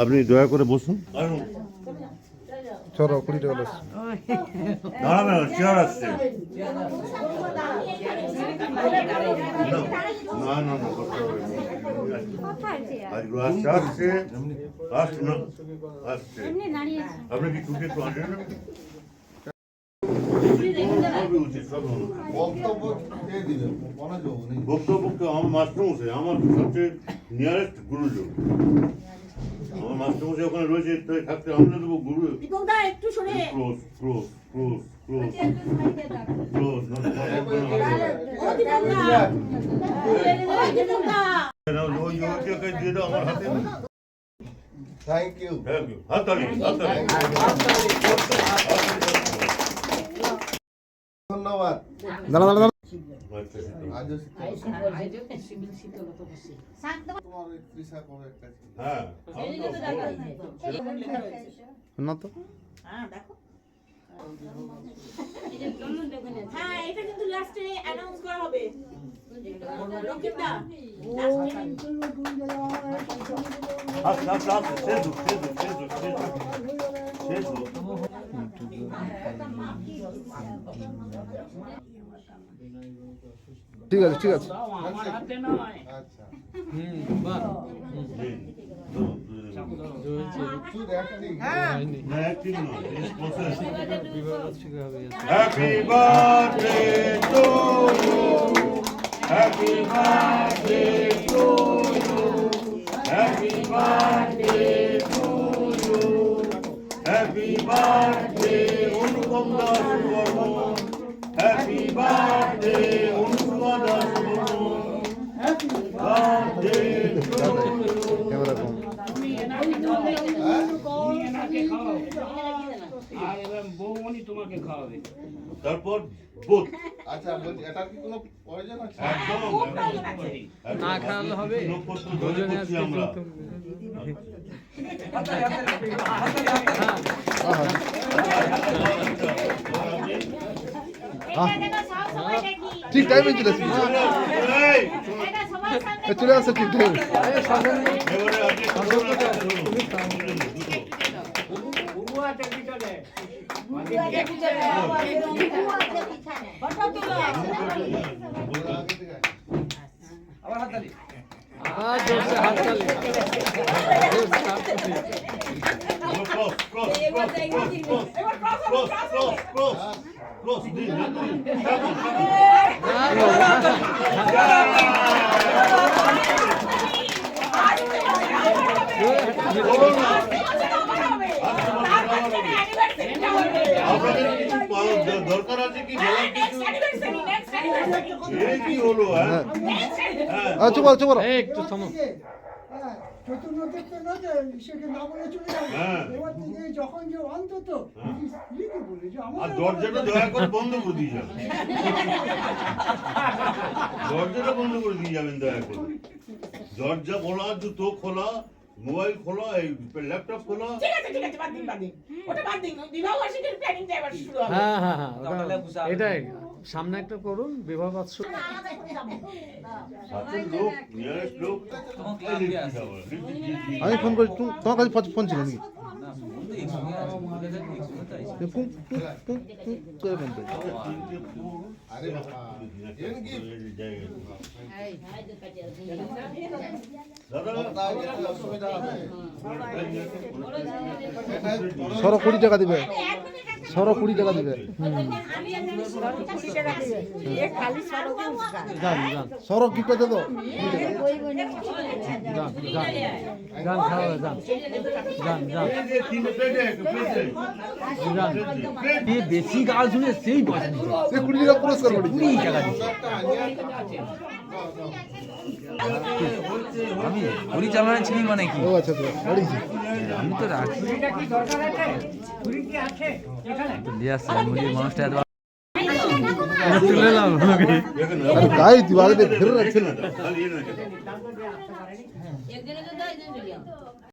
আপনি দয়া করে বসুন চলো কুড়ি টাকা চেয়ার আসছে না না না আপনি কি টুকে তো আসেন সবই থ্যাংক ইউ থ্যাংক ইউ হাত তালি হাত ধন্যবাদ দাঁড়া দাঁড়া না তো হ্যাঁ এটা কিন্তু লাস্টে অ্যানাউন্স করা হবে Hadi hadi hadi. Sezu, sezu, sezu, sezu. Sezu. ঠিক আছে ঠিক আছে। Happy birthday to happy birthday to আর এবার তোমাকে খাওয়াবে তারপর বোধ। আচ্ছা বলছি এটার কি কোনো প্রয়োজন আছে? না খাওয়ালে হবে? আমরা। ঠিক টাইমে চলে আসবি এ, চলে আসছে। ঠিক টাইমে আবার হাত তালি আর জোরসে হাত তালি Oh, আপনাদের কিছু দরকার আছে কি বলার কিছু এই কি হলো হ্যাঁ? হ্যাঁ। চুপ করো, চুপ করো। চতুর্থ না যে সেকে না বলে চলে যাবে হ্যাঁ। এবার থেকে যখন যে অন্তত স্ত্রীকে বলে যে আর দরজাটা দয়া করে বন্ধ করে দিয়ে যাবেন। দরজাটা বন্ধ করে দিয়ে যাবেন দয়া করে। দরজা খোলা জুতো খোলা মোবাইল খোলো এই ল্যাপটপ খোলো। ঠিক আছে ঠিক আছে বাদ দিন বাদ দিন। ওটা বাদ দিন বিবাহ বার্ষিকীর প্ল্যানিংটা এবার শুরু হবে। হ্যাঁ হ্যাঁ হ্যাঁ এটাই। সামনে একটা করুন বিবাহ বাৎসর আমি ফোন করি তোমার কাছে ফোন ছিল নাকি সরো কুড়ি টাকা দিবে সরো কুড়ি টাকা দিবে। যান যান সরো কি করে দেবো যান যান যান খাওয়া যান যান যান যান বেশি গাল শুনে সেই কুড়ি টাকা পুরস্কার কুড়ি টাকা দিচ্ছে আমি পরিচালনা ছিলি মানে কি? আমি তো রাখি। মানুষটা এত